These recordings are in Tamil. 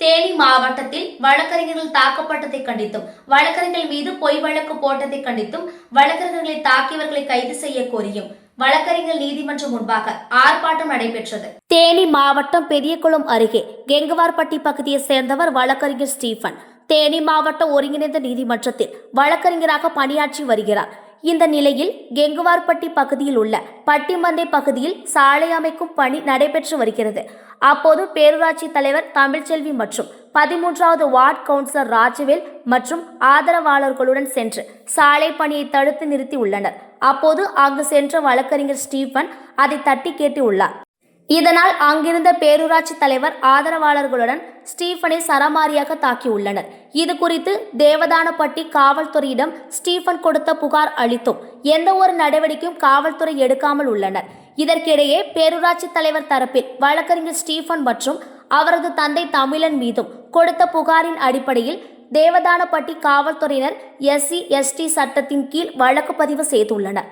தேனி மாவட்டத்தில் வழக்கறிஞர்கள் தாக்கப்பட்டதை கண்டித்தும் வழக்கறிஞர்கள் மீது பொய் வழக்கு போட்டதை கண்டித்தும் வழக்கறிஞர்களை தாக்கியவர்களை கைது செய்ய கோரியும் வழக்கறிஞர் நீதிமன்றம் முன்பாக ஆர்ப்பாட்டம் நடைபெற்றது. தேனி மாவட்டம் பெரியகுளம் அருகே கெங்குவார்பட்டி பகுதியை சேர்ந்தவர் வழக்கறிஞர் ஸ்டீபன். தேனி மாவட்ட ஒருங்கிணைந்த நீதிமன்றத்தில் வழக்கறிஞராக பணியாற்றி வருகிறார். இந்த நிலையில் கெங்குவார்பட்டி பகுதியில் உள்ள பட்டிமந்தை பகுதியில் சாலை அமைக்கும் பணி நடைபெற்று வருகிறது. அப்போது பேரூராட்சி தலைவர் தமிழ்ச்செல்வி மற்றும் பதிமூன்றாவது வார்டு கவுன்சிலர் ராஜவேல் மற்றும் ஆதரவாளர்களுடன் சென்று சாலை பணியை தடுத்து நிறுத்தி உள்ளனர். அப்போது அங்கு சென்ற வழக்கறிஞர் ஸ்டீபன் அதை தட்டி கேட்டு உள்ளார். இதனால் அங்கிருந்த பேரூராட்சி தலைவர் ஆதரவாளர்களுடன் ஸ்டீஃபனை சரமாரியாக தாக்கியுள்ளனர் இது குறித்து தேவதானப்பட்டி காவல்துறையிடம் ஸ்டீஃபன் கொடுத்த புகார் அளித்தும் எந்த ஒரு நடவடிக்கையும் காவல்துறை எடுக்காமல் உள்ளனர். இதற்கிடையே பேரூராட்சி தலைவர் தரப்பில் வழக்கறிஞர் ஸ்டீஃபன் மற்றும் அவரது தந்தை தமிழன் மீதும் கொடுத்த புகாரின் அடிப்படையில் தேவதானப்பட்டி காவல்துறையினர் எஸ்சி எஸ்டி சட்டத்தின் கீழ் வழக்கு பதிவு செய்துள்ளனர்.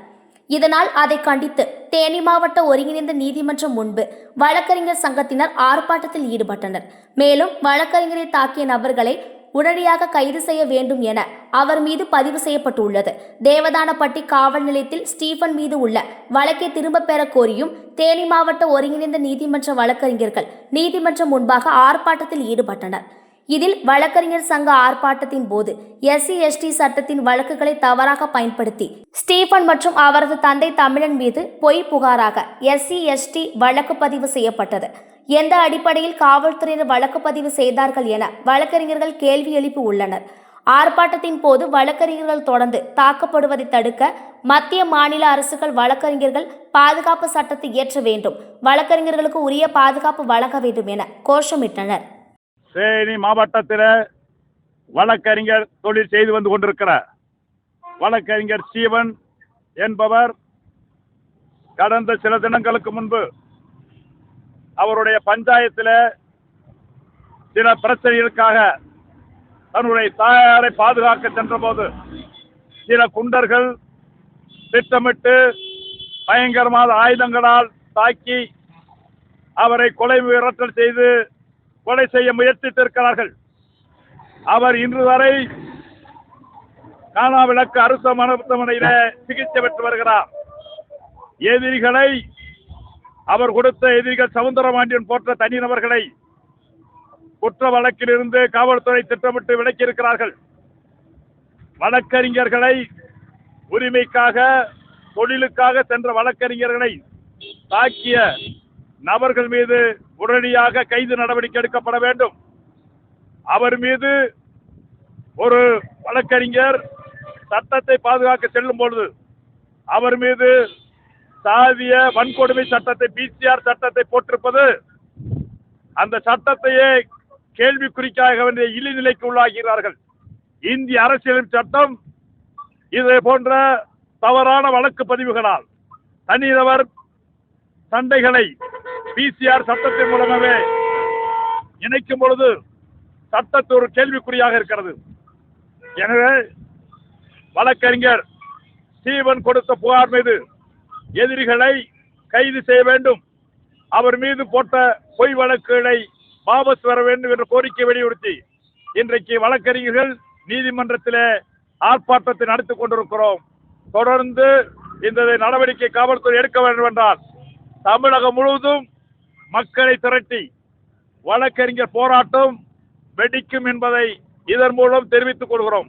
இதனால் அதை கண்டித்து தேனி மாவட்ட ஒருங்கிணைந்த நீதிமன்றம் முன்பு வழக்கறிஞர் சங்கத்தினர் ஆர்ப்பாட்டத்தில் ஈடுபட்டனர். மேலும் வழக்கறிஞரை தாக்கிய நபர்களை உடனடியாக கைது செய்ய வேண்டும் என அவர் மீது பதிவு செய்யப்பட்டுள்ளது. தேவதானப்பட்டி காவல் நிலையத்தில் ஸ்டீபன் மீது உள்ள வழக்கை திரும்பப் பெற கோரியும் தேனி மாவட்ட ஒருங்கிணைந்த நீதிமன்ற வழக்கறிஞர்கள் நீதிமன்றம் முன்பாக ஆர்ப்பாட்டத்தில் ஈடுபட்டனர். இதில் வழக்கறிஞர் சங்க ஆர்ப்பாட்டத்தின் போது எஸ்சி எஸ்டி சட்டத்தின் வழக்குகளை தவறாக பயன்படுத்தி ஸ்டீபன் மற்றும் அவரது தந்தை தமிழன் மீது பொய் புகாராக எஸ்சி எஸ்டி வழக்கு பதிவு செய்யப்பட்டது. எந்த அடிப்படையில் காவல்துறையினர் வழக்கு பதிவு செய்தார்கள் என வழக்கறிஞர்கள் கேள்வி எழுப்பி உள்ளனர். ஆர்ப்பாட்டத்தின் போது வழக்கறிஞர்கள் தொடர்ந்து தாக்கப்படுவதை தடுக்க மத்திய மாநில அரசுகள் வழக்கறிஞர்கள் பாதுகாப்பு சட்டத்தை இயற்ற வேண்டும். வழக்கறிஞர்களுக்கு உரிய பாதுகாப்பு வழங்க வேண்டும் என கோஷமிட்டனர். தேனி மாவட்டத்தில் வழக்கறிஞர் தொழில் செய்து வந்து கொண்டிருக்கிறார். வழக்கறிஞர் சீவன் என்பவர் கடந்த சில தினங்களுக்கு முன்பு அவருடைய பஞ்சாயத்தில் சில பிரச்சனைகளுக்காக தன்னுடைய தாயாரை பாதுகாக்க சென்றபோது சில குண்டர்கள் திட்டமிட்டு பயங்கரமான ஆயுதங்களால் தாக்கி அவரை கொலை மிரட்டல் செய்து கொலை செய்ய முயற்சித்திருக்கிறார்கள். அவர் இன்று வரை காணாவிளக்கு அரசு மருத்துவமனையில சிகிச்சை பெற்று வருகிறார். எதிரிகளை அவர் கொடுத்த எதிரிகள் சவுந்தரபாண்டியன் போன்ற தனிநபர்களை குற்ற வழக்கிலிருந்து காவல்துறை திட்டமிட்டு விலக்கியிருக்கிறார்கள். வழக்கறிஞர்களை உரிமைக்காக தொழிலுக்காக சென்ற வழக்கறிஞர்களை தாக்கிய நபர்கள் மீது உடனடியாக கைது நடவடிக்கை எடுக்கப்பட வேண்டும். அவர் மீது ஒரு வழக்கறிஞர் சட்டத்தை பாதுகாக்க செல்லும் பொழுது அவர் மீது சாதிய வன்கொடுமை சட்டத்தை பிசிஆர் சட்டத்தை போட்டிருப்பது அந்த சட்டத்தையே கேள்விக்குறிக்காக வேண்டிய இழிநிலைக்கு உள்ளாகிறார்கள். இந்திய அரசியல் சட்டம் இதே போன்ற தவறான வழக்கு பதிவுகளால் தனிநபர் சண்டைகளை பிசிஆர் சட்டத்தின் மூலமாகவே இணைக்கும் பொழுது சட்டத்து ஒரு கேள்விக்குறியாக இருக்கிறது. எனவே வழக்கறிஞர் ஸ்டீவன் கொடுத்த புகார் மீது எதிரிகளை கைது செய்ய வேண்டும். அவர் மீது போட்ட பொய் வழக்குகளை வாபஸ் வர வேண்டும் என்ற கோரிக்கை வலியுறுத்தி இன்றைக்கு வழக்கறிஞர்கள் நீதிமன்றத்திலே ஆர்ப்பாட்டத்தை நடத்தி கொண்டிருக்கிறோம். தொடர்ந்து இந்த நடவடிக்கை காவல்துறை எடுக்க வேண்டும் என்றால் தமிழகம் முழுவதும் மக்களை திரட்டி வழக்கறிஞர் போராட்டம் வெடிக்கும் என்பதை இதன் மூலம் தெரிவித்துக் கொள்கிறோம்.